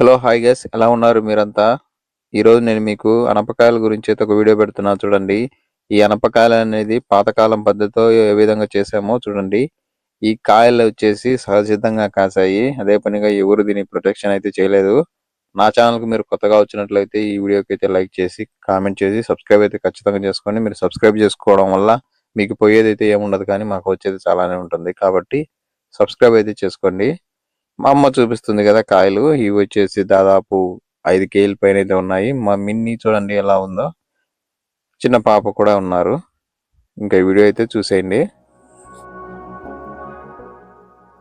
Hello hi guys. ఎలా ఉన్నారు మీరంతా? ఈరోజు నేను మీకు అనపకాయల గురించి అయితే ఒక వీడియో పెడుతున్నా. చూడండి ఈ అనపకాయలు అనేది పాతకాలం పద్ధతితో ఏ విధంగా చేసామో చూడండి. ఈ కాయలు వచ్చేసి సహజసిద్ధంగా కాసాయి అదే పనిగా ఎవరు దీని ప్రొటెక్షన్ అయితే చేయలేదు. నా ఛానల్కి మీరు కొత్తగా వచ్చినట్లయితే ఈ వీడియోకి అయితే లైక్ చేసి కామెంట్ చేసి సబ్స్క్రైబ్ అయితే ఖచ్చితంగా చేసుకోండి మీరు సబ్స్క్రైబ్ చేసుకోవడం వల్ల మీకు పోయేది అయితే ఏముండదు కానీ మాకు వచ్చేది చాలానే ఉంటుంది. కాబట్టి సబ్స్క్రైబ్ అయితే చేసుకోండి. మా అమ్మ చూపిస్తుంది కదా కాయలు. ఇవి వచ్చేసి దాదాపు ఐదు కేజీల పైన అయితే ఉన్నాయి. మా మిన్ని చూడండి ఎలా ఉందో. చిన్న పాప కూడా ఉన్నారు. ఇంకా వీడియో అయితే చూసేయండి.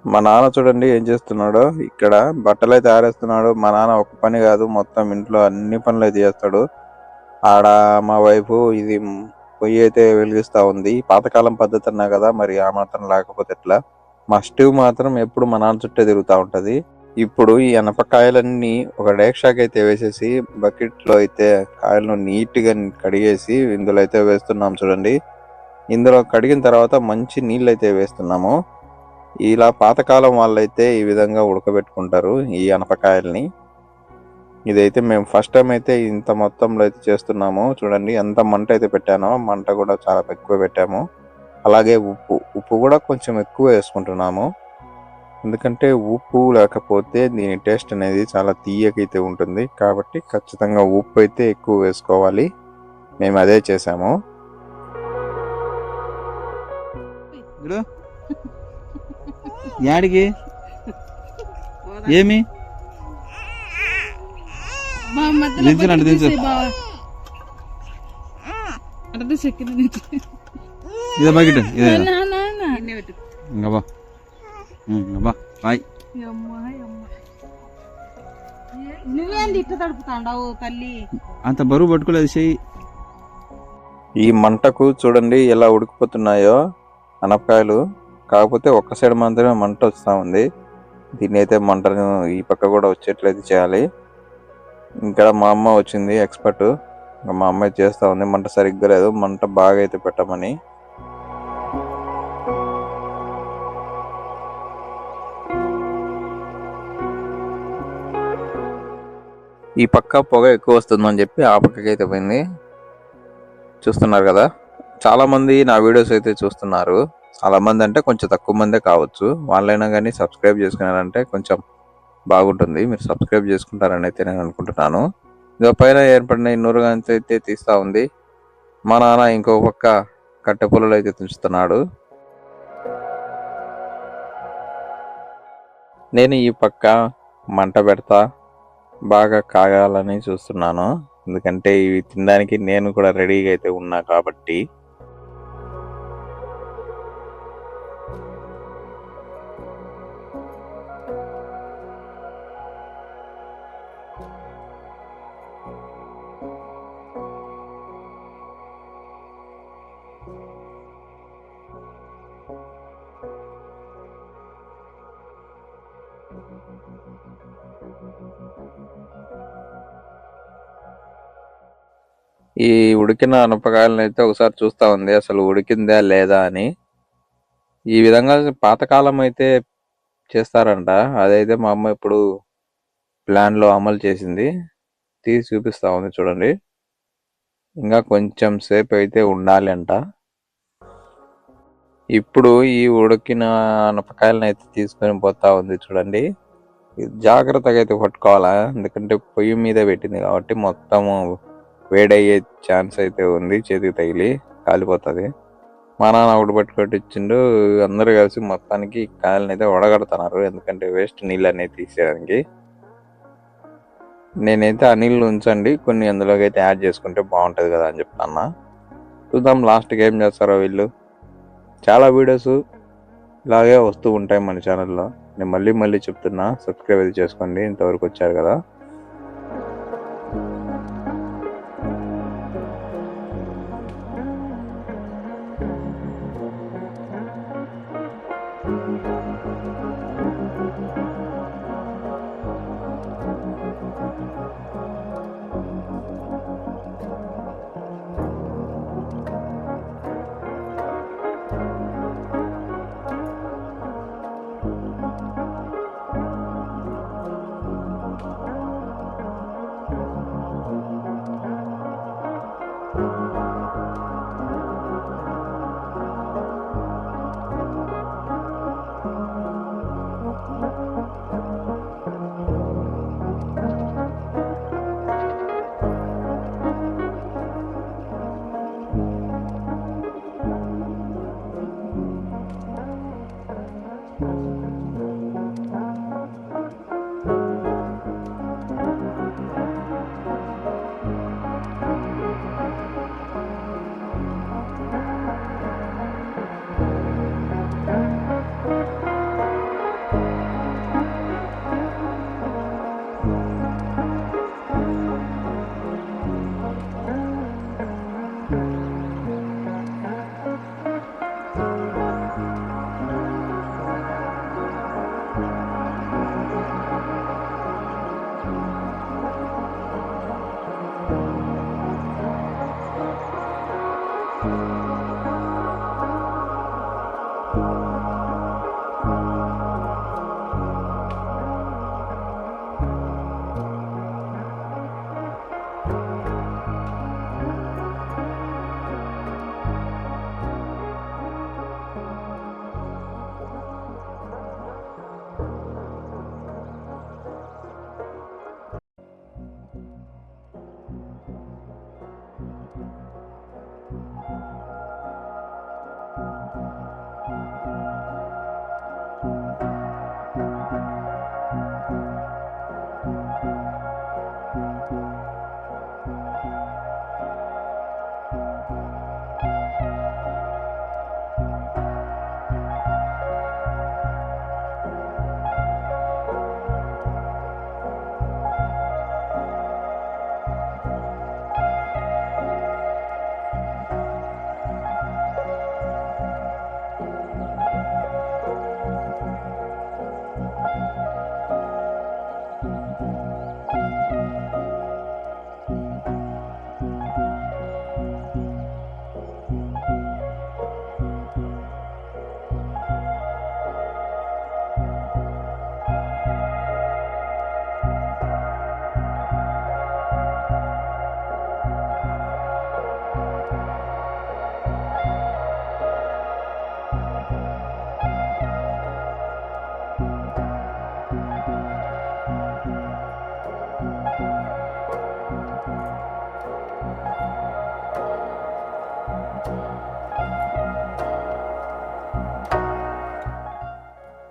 మా నాన్న చూడండి ఏం చేస్తున్నాడో. ఇక్కడ బట్టలు అయితే ఆరేస్తున్నాడు. మా నాన్న ఒక పని కాదు. మొత్తం ఇంట్లో అన్ని పనులు అయితే చేస్తాడు. ఆడ మా వైపు ఇది పొయ్యి అయితే వెలిగిస్తా ఉంది. పాతకాలం పద్ధతి అన్నా కదా మరి ఆ మాత్రం లేకపోతే ఎట్లా? మా స్టివ్ మాత్రం ఎప్పుడు మా నాన్న చుట్టే తిరుగుతూ ఉంటుంది. ఇప్పుడు ఈ అనపకాయలన్నీ ఒక డేక్షాకి అయితే వేసేసి బకెట్లో అయితే కాయలను నీట్గా కడిగేసి ఇందులో అయితే వేస్తున్నాం చూడండి. ఇందులో కడిగిన తర్వాత మంచి నీళ్ళు అయితే వేస్తున్నాము. ఇలా పాతకాలం వాళ్ళైతే ఈ విధంగా ఉడకబెట్టుకుంటారు ఈ అనపకాయల్ని. ఇదైతే మేము ఫస్ట్ టైం అయితే ఇంత మొత్తంలో అయితే చేస్తున్నాము. చూడండి ఎంత మంట అయితే పెట్టానో మంట కూడా చాలా ఎక్కువ పెట్టాము. అలాగే ఉప్పు ఉప్పు కూడా కొంచెం ఎక్కువ వేసుకుంటున్నాము. ఎందుకంటే ఉప్పు లేకపోతే దీని టేస్ట్ అనేది చాలా తీయకైతే ఉంటుంది. కాబట్టి ఖచ్చితంగా ఉప్పు అయితే ఎక్కువ వేసుకోవాలి. మేము అదే చేసాము. యాడికి? ఏమి? మధ్యలో దించు ఇదే బకెట్ ఇదే. నా, నా, నా. ఇంకా బా. ఇంకా బా. బాయ్. యమ్మ, యమ్మ. నువ్వేంది ఇట్ట తడుపుతాండావు తల్లి. అంత బరువు పట్టుకోలేదు చెయ్యి. ఈ మంటకు చూడండి ఎలా ఉడికిపోతున్నాయో అనపకాయలు. కాకపోతే ఒక్క సైడ్ మాత్రమే మంట వస్తూ ఉంది. దీన్ని అయితే మంటను ఈ పక్క కూడా వచ్చేట్లయితే చేయాలి. ఇక్కడ మా అమ్మ వచ్చింది ఎక్స్పర్ట్ ఇంకా మా అమ్మాయి చేస్తా ఉంది. మంట సరిగ్గా లేదు. మంట బాగా అయితే పెట్టమని. ఈ పక్క పొగ ఎక్కువ వస్తుందని చెప్పి ఆ పక్కకి అయితే పోయింది. చూస్తున్నారు కదా? చాలామంది నా వీడియోస్ అయితే చూస్తున్నారు. చాలా మంది అంటే కొంచెం తక్కువ మందే కావచ్చు. వాళ్ళైనా కానీ సబ్స్క్రైబ్ చేసుకున్నారంటే కొంచెం బాగుంటుంది. మీరు సబ్స్క్రైబ్ చేసుకుంటారని అయితే నేను అనుకుంటున్నాను. ఇదో పైన ఏర్పడిన ఇన్నూరు గంట అయితే తీస్తా ఉంది. మా నాన్న ఇంకో పక్క కట్టె పొలలు అయితే తుంచుతున్నాడు. నేను ఈ పక్క మంట పెడతా. బాగా కాగాలని చూస్తున్నాను. ఎందుకంటే ఇవి తినడానికి నేను కూడా రెడీగా అయితే ఉన్నా కాబట్టి. ఈ ఉడికిన అనపకాయలను అయితే ఒకసారి చూస్తా ఉంది. అసలు ఉడికిందా లేదా అని. ఈ విధంగా పాతకాలం అయితే చేస్తారంట. అదైతే మా అమ్మ ఇప్పుడు ప్లాన్లో అమలు చేసింది. తీసి చూపిస్తా ఉంది చూడండి. ఇంకా కొంచెం సేపు అయితే ఉండాలి అంట ఇప్పుడు ఈ ఉడికిన అనపకాయలను అయితే తీసుకొని పోతా ఉంది చూడండి. జాగ్రత్తగా అయితే పట్టుకోవాలా? ఎందుకంటే పొయ్యి మీద పెట్టింది కాబట్టి మొత్తము వేడయ్యే ఛాన్స్ అయితే ఉంది. చేతికి తగిలి కాలిపోతుంది. మా నాన్న ఒకటి పట్టుకొట్టి ఇచ్చిండు అందరూ కలిసి మొత్తానికి కాయలను అయితే వడగడుతున్నారు. ఎందుకంటే వేస్ట్ నీళ్ళు అనేది తీసేయడానికి. నేనైతే ఆ నీళ్ళు ఉంచండి. కొన్ని అందులోకి అయితే యాడ్ చేసుకుంటే బాగుంటుంది కదా అని చెప్తాను చూద్దాం లాస్ట్కి ఏం చేస్తారో వీళ్ళు. చాలా వీడియోస్ ఇలాగే వస్తూ ఉంటాయి మన ఛానల్లో నేను మళ్ళీ మళ్ళీ చెప్తున్నా సబ్స్క్రైబ్ అయితే చేసుకోండి. ఇంతవరకు వచ్చారు కదా.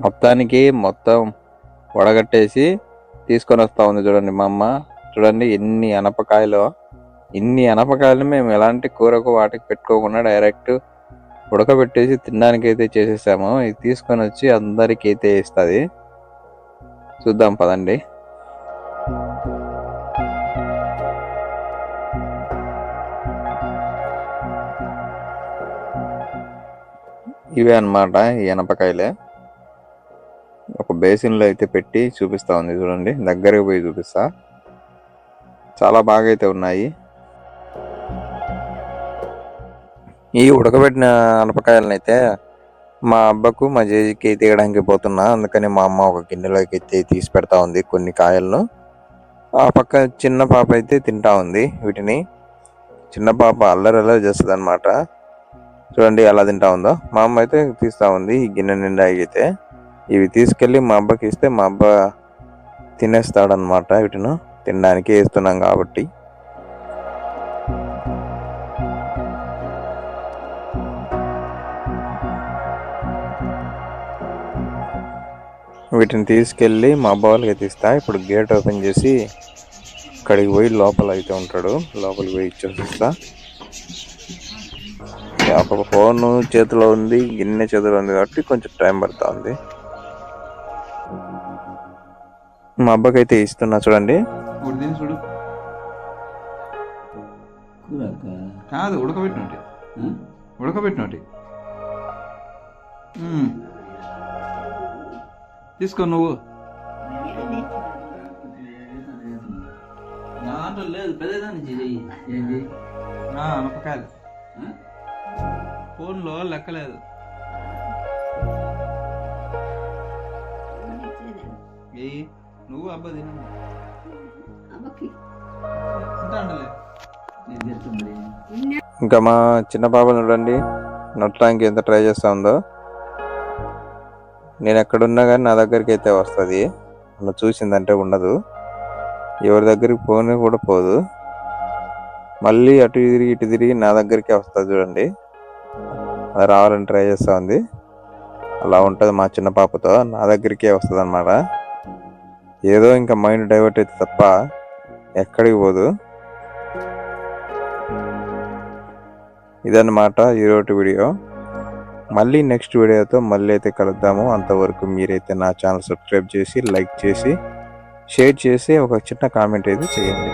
మొత్తానికి మొత్తం వడగట్టేసి తీసుకొని వస్తూ ఉంది చూడండి మా అమ్మ. చూడండి ఎన్ని అనపకాయలు ఇన్ని అనపకాయలు మేము ఎలాంటి కూరకు వాటికి పెట్టుకోకుండా డైరెక్ట్ ఉడకబెట్టేసి తినడానికి అయితే చేసేసాము. ఇది తీసుకొని వచ్చి అందరికైతే అయితే ఇస్తుంది. చూద్దాం పదండి. ఇవే అన్నమాట ఈ అనపకాయలే. ఒక బేసిన్లో అయితే పెట్టి చూపిస్తా ఉంది చూడండి. దగ్గరకు పోయి చూపిస్తా. చాలా బాగా అయితే ఉన్నాయి. ఈ ఉడకబెట్టిన అనపకాయలను అయితే మా అబ్బకు మా జేజీకి తీయడానికి పోతున్నా. అందుకని మా అమ్మ ఒక గిన్నెలోకి అయితే తీసి పెడతా ఉంది కొన్ని కాయలను. ఆ పక్క చిన్న పాప అయితే తింటా ఉంది వీటిని. చిన్న పాప అల్లరి అల్లరి చేస్తుంది అనమాట చూడండి ఎలా తింటా ఉందో. మా అమ్మ అయితే తీస్తా ఉంది ఈ గిన్నె నిండా అయితే. ఇవి తీసుకెళ్ళి మా అబ్బకి ఇస్తే మా అబ్బ తినేస్తాడనమాట వీటిను. తినడానికి వేస్తున్నాం కాబట్టి. వీటిని తీసుకెళ్ళి మా అబ్బ వాళ్ళకి ఇస్తా. ఇప్పుడు గేట్ ఓపెన్ చేసి ఇక్కడికి పోయి లోపల అయితే ఉంటాడు. లోపలికి పోయి ఇచ్చేస్తా. ఒక ఫోన్ చేతిలో ఉంది గిన్నె చేతిలో ఉంది కాబట్టి కొంచెం టైం పడుతుంది మా అబ్బకి అయితే ఇస్తున్నా చూడండి. చూడు. కాదు ఉడకబెట్టినట్టు? ఉడకబెట్టినట్టు. తీసుకో నువ్వు. నా దాంట్లో లేదు పెద్దదాన్ని ఏంటి? అనపకాయలు? ఫోన్లో లెక్కలేదు. ఏయ్. నువ్వు అబ్బా తిన. ఇంకా మా చిన్న పాప చూడండి. నొట్టడానికి ఎంత ట్రై చేస్తా ఉందో. నేను ఎక్కడున్నా కానీ నా దగ్గరికి అయితే వస్తుంది. నన్ను చూసిందంటే ఉండదు. ఎవరి దగ్గరికి పోనీ కూడా పోదు. మళ్ళీ అటు తిరిగి ఇటు తిరిగి నా దగ్గరికే వస్తుంది చూడండి. అది రావాలని ట్రై చేస్తా ఉంది. అలా ఉంటుంది మా చిన్న పాపతో. నా దగ్గరికే వస్తుంది అనమాట ఏదో ఇంకా మైండ్ డైవర్ట్ అయితే తప్ప ఎక్కడికి పోదు. ఇదన్నమాట ఈరోజు వీడియో. మళ్ళీ నెక్స్ట్ వీడియోతో మళ్ళీ అయితే కలుద్దాము. అంతవరకు మీరైతే నా ఛానల్ సబ్స్క్రైబ్ చేసి లైక్ చేసి షేర్ చేసి ఒక చిన్న కామెంట్ అయితే చేయండి.